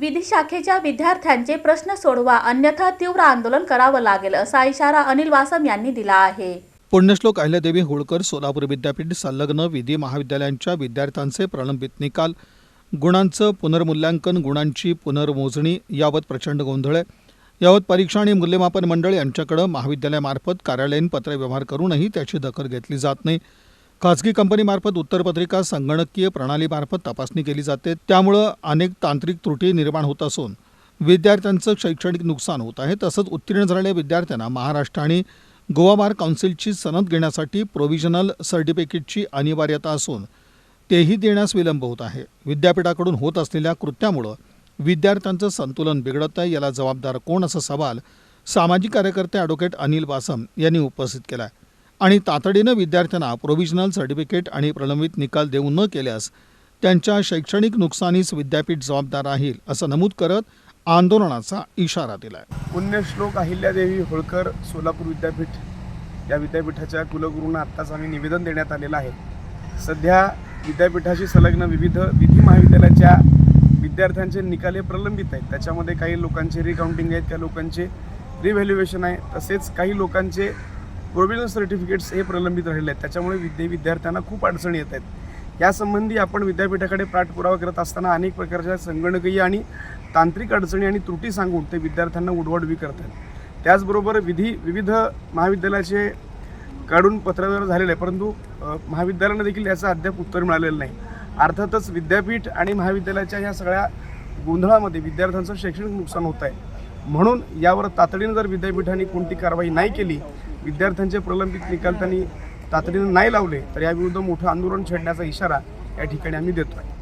विधी शाखेच्या विद्यार्थ्यांचे प्रश्न सोडवा अन्यथा तीव्र आंदोलन करावं लागेल असा इशारा अनिल वासम यांनी दिला आहे. पुण्यश्लोक अहिल्यादेवी होळकर सोलापूर विद्यापीठ संलग्न विधी महाविद्यालयांच्या विद्यार्थ्यांचे प्रलंबित निकाल गुणांचं पुनर्मूल्यांकन गुणांची पुनर्मोजणी यावत प्रचंड गोंधळ आहे यावत परीक्षा आणि मूल्यमापन मंडळ यांच्याकडं महाविद्यालयामार्फत कार्यालयीन पत्रव्यवहार करूनही त्याची दखल घेतली जात नाही. खाजगी कंपनीमार्फत उत्तरपत्रिका संगणकीय प्रणालीमार्फत तपासणी केली जाते. त्यामुळं अनेक तांत्रिक त्रुटी निर्माण होत असून विद्यार्थ्यांचं शैक्षणिक नुकसान होत आहे. तसंच उत्तीर्ण झालेल्या विद्यार्थ्यांना महाराष्ट्र आणि गोवा बार काउन्सिलची सनद घेण्यासाठी प्रोव्हिजनल सर्टिफिकेटची अनिवार्यता असून तेही देण्यास विलंब होत आहे. विद्यापीठाकडून होत असलेल्या कृत्यामुळं विद्यार्थ्यांचं संतुलन बिघडत आहे. याला जबाबदार कोण? असा सवाल सामाजिक कार्यकर्ते ॲडव्होकेट अनिल वासम यांनी उपस्थित केला आहे आणि तातडीनं विद्यार्थ्यांना प्रोव्हिजनल सर्टिफिकेट आणि प्रलंबित निकाल देऊ न केल्यास त्यांच्या शैक्षणिक नुकसानीस विद्यापीठ जबाबदार राहील असं नमूद करत आंदोलनाचा इशारा दिला आहे पुण्यश्लोक अहिल्यादेवी होळकर सोलापूर विद्यापीठ. या विद्यापीठाच्या कुलगुरूंना आत्ताच आम्ही निवेदन देण्यात आलेलं आहे. सध्या विद्यापीठाशी संलग्न विविध विधी महाविद्यालयाच्या विद्यार्थ्यांचे निकाल हे प्रलंबित आहेत. त्याच्यामध्ये काही लोकांचे रिकाउंटिंग आहेत त्या लोकांचे रिव्हॅल्युएशन आहे. तसेच काही लोकांचे प्रोव्हिजनल सर्टिफिकेट्स हे प्रलंबित राहिले आहेत. त्याच्यामुळे विद्या विद्यार्थ्यांना खूप अडचणी येत आहेत. यासंबंधी आपण विद्यापीठाकडे पाठपुरावा करत असताना अनेक प्रकारच्या संगणकीय आणि तांत्रिक अडचणी आणि त्रुटी सांगून ते विद्यार्थ्यांना उडवाडवी करतात त्याचबरोबर विधी विविध महाविद्यालयाचे काढून पत्रव्यवहार झालेले आहे परंतु महाविद्यालयानं देखील याचं अद्याप उत्तर मिळालेलं नाही. अर्थातच विद्यापीठ आणि महाविद्यालयाच्या ह्या सगळ्या गोंधळामध्ये विद्यार्थ्यांचं शैक्षणिक नुकसान होत आहे. म्हणून यावर तातडीनं जर विद्यापीठाने कोणती कारवाई नाही केली विद्यार्थ्यांचे प्रलंबित निकाल त्यांनी तातडीनं नाही लावले तर याविरुद्ध मोठं आंदोलन छेडण्याचा इशारा या ठिकाणी आम्ही देतो आहे